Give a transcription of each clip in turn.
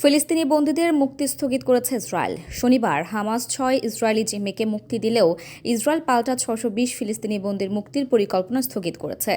ফিলিস্তিনি বন্দীদের মুক্তি স্থগিত করেছে ইসরায়েল। শনিবার হামাস ছয় ইসরায়েলি জিম্মিকে মুক্তি দিলেও ইসরায়েল পাল্টা ছশো বিশ ফিলিস্তিনি বন্দির মুক্তির পরিকল্পনা স্থগিত করেছে।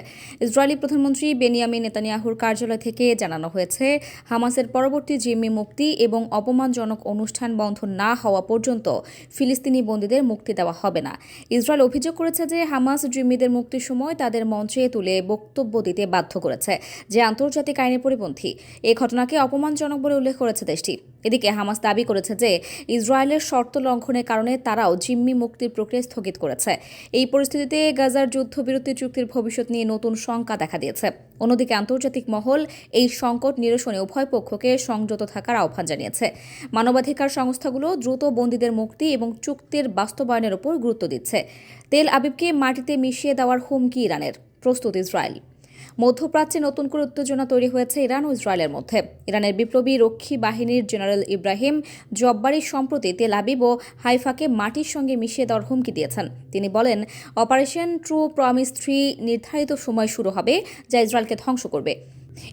ইসরায়েলি প্রধানমন্ত্রী বেনিয়ামিন নেতানিয়াহুর কার্যালয় থেকে জানানো হয়েছে, হামাসের পরবর্তী জিম্মি মুক্তি এবং অপমানজনক অনুষ্ঠান বন্ধ না হওয়া পর্যন্ত ফিলিস্তিনি বন্দীদের মুক্তি দেওয়া হবে না। ইসরায়েল অভিযোগ করেছে যে হামাস জিম্মিদের মুক্তির সময় তাদের মঞ্চে তুলে বক্তব্য দিতে বাধ্য করেছে, যে আন্তর্জাতিক আইনের পরিপন্থী। এ ঘটনাকে অপমানজনক বলে উল্লেখ করেছে দেশটি। এদিকে হামাস দাবি করেছে যে, ইসরায়েলের শর্ত লঙ্ঘনের কারণে তারাও জিম্মি মুক্তির প্রক্রিয়া স্থগিত করেছে। এই পরিস্থিতিতে গাজার যুদ্ধবিরতি চুক্তির ভবিষ্যৎ নিয়ে নতুন শঙ্কা দেখা দিয়েছে। অন্যদিকে আন্তর্জাতিক মহল এই সংকট নিরসনে উভয় পক্ষকে সংযত থাকার আহ্বান জানিয়েছে। মানবাধিকার সংস্থাগুলো দ্রুত বন্দীদের মুক্তি এবং চুক্তির বাস্তবায়নের উপর গুরুত্ব দিচ্ছে। তেল আবিবকে মাটিতে মিশিয়ে দেওয়ার হুমকি ইরানের। প্রস্তুত ইসরায়েল। মধ্যপ্রাচ্যে নতুন করে উত্তেজনা তৈরি হয়েছে ইরান ও ইসরায়েলের মধ্যে। ইরানের বিপ্লবী রক্ষী বাহিনীর জেনারেল ইব্রাহিম জব্বারি সম্প্রতি তেল আবিব ও হাইফাকে মাটির সঙ্গে মিশিয়ে দেওয়ার হুমকি দিয়েছেন। তিনি বলেন, অপারেশন ট্রু প্রমিস থ্রি নির্ধারিত সময় শুরু হবে, যা ইসরায়েলকে ধ্বংস করবে।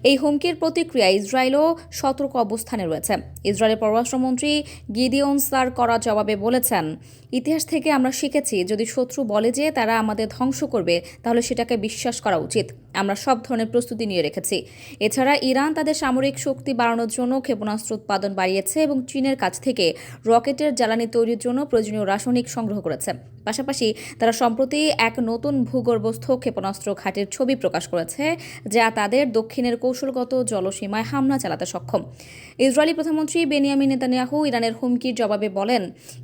এই হুমকির প্রতিক্রিয়া ইসরায়েলও সতর্ক অবস্থানে রয়েছে। ইসরায়েলের পররাষ্ট্রমন্ত্রী গিদিওন সার করা জবাবে বলেছেন, ইতিহাস থেকে আমরা শিখেছি, যদি শত্রু বলে যে তারা আমাদের ধ্বংস করবে, তাহলে সেটাকে বিশ্বাস করা উচিত। আমরা সব ধরনের প্রস্তুতি নিয়ে রেখেছি। এছাড়া ইরান তাদের সামরিক শক্তি বাড়ানোর জন্য ক্ষেপণাস্ত্র উৎপাদন বাড়িয়েছে এবং চীনের কাছ থেকে রকেটের জ্বালানি তৈরির জন্য প্রয়োজনীয় রাসায়নিক সংগ্রহ করেছে। পাশাপাশি তারা সম্প্রতি এক নতুন ভূগর্ভস্থ ক্ষেপণাস্ত্র ঘাটের ছবি প্রকাশ করেছে, যা তাদের দক্ষিণের কৌশলগত জলসীমায় হামলা চালাতে সক্ষম। ইসরায়েলি প্রধানমন্ত্রী বেনিয়ামিন নেতানিয়াহু ইরানের হুমকির জবাবে বলেন,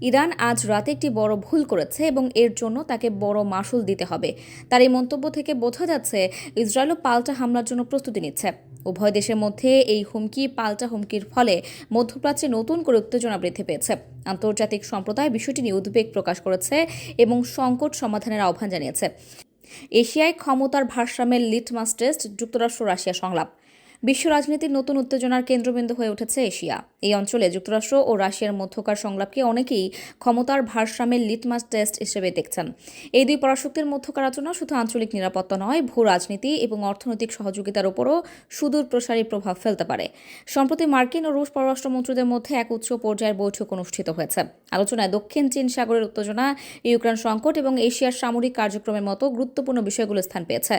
ইরান আজ রাতে একটি বড় ভুল করেছে এবং এর জন্য তাকে বড় মাসুল দিতে হবে। তার এই মন্তব্য থেকে বোঝা যাচ্ছে, ইসরায়েলও পাল্টা হামলার জন্য প্রস্তুতি নিচ্ছে। উভয় দেশের মধ্যে এই হুমকি, পাল্টা হুমকির ফলে মধ্যপ্রাচ্যে নতুন করে উত্তেজনা বৃদ্ধি পেয়েছে। আন্তর্জাতিক সম্প্রদায় বিষয়টি নিয়ে উদ্বেগ প্রকাশ করেছে এবং সংকট সমাধানের আহ্বান জানিয়েছে। এশিয়ায় ক্ষমতার ভারসাম্যের লিটমাস টেস্ট যুক্তরাষ্ট্র রাশিয়া সংলাপ। বিশ্ব রাজনীতির নতুন উত্তেজনার কেন্দ্রবিন্দু হয়ে উঠেছে এশিয়া। এই অঞ্চলে যুক্তরাষ্ট্র ও রাশিয়ার মধ্যকার সংলাপকে অনেকেই ক্ষমতার ভারসাম্যের লিটমাস টেস্ট হিসেবে দেখছেন। এই দুই পরাশক্তির মধ্যকার আলোচনা শুধু আঞ্চলিক নিরাপত্তা নয়, ভূ রাজনীতি এবং অর্থনৈতিক সহযোগিতার উপরও সুদূর প্রসারী প্রভাব ফেলতে পারে। সম্প্রতি মার্কিন ও রুশ পররাষ্ট্রমন্ত্রীদের মধ্যে এক উচ্চ পর্যায়ের বৈঠক অনুষ্ঠিত হয়েছে। আলোচনায় দক্ষিণ চীন সাগরের উত্তেজনা, ইউক্রেন সংকট এবং এশিয়ার সামরিক কার্যক্রমের মতো গুরুত্বপূর্ণ বিষয়গুলো স্থান পেয়েছে।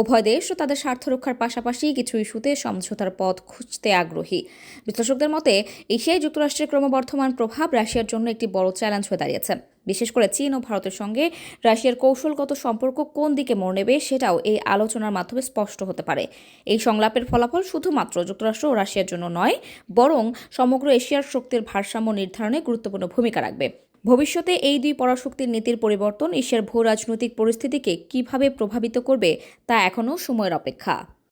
উভয় দেশ ও তাদের স্বার্থ রক্ষার পাশাপাশি কিছু ইস্যুতে সমঝোতার পথ খুঁজতে আগ্রহী। বিশ্লেষকদের মতে, এশিয়ায় যুক্তরাষ্ট্রের ক্রমবর্ধমান প্রভাব রাশিয়ার জন্য একটি বড় চ্যালেঞ্জ হয়ে দাঁড়িয়েছে। বিশেষ করে চীন ও ভারতের সঙ্গে রাশিয়ার কৌশলগত সম্পর্ক কোন দিকে মোড় নেবে সেটাও এই আলোচনার মাধ্যমে স্পষ্ট হতে পারে। এই সংলাপের ফলাফল শুধুমাত্র যুক্তরাষ্ট্র ও রাশিয়ার জন্য নয়, বরং সমগ্র এশিয়ার শক্তির ভারসাম্য নির্ধারণে গুরুত্বপূর্ণ ভূমিকা রাখবে। ভবিষ্যতে এই দুই পরাশক্তির নীতির পরিবর্তন এশিয়ার ভূ রাজনৈতিক পরিস্থিতিকে কীভাবে প্রভাবিত করবে তা এখনও সময়ের অপেক্ষা।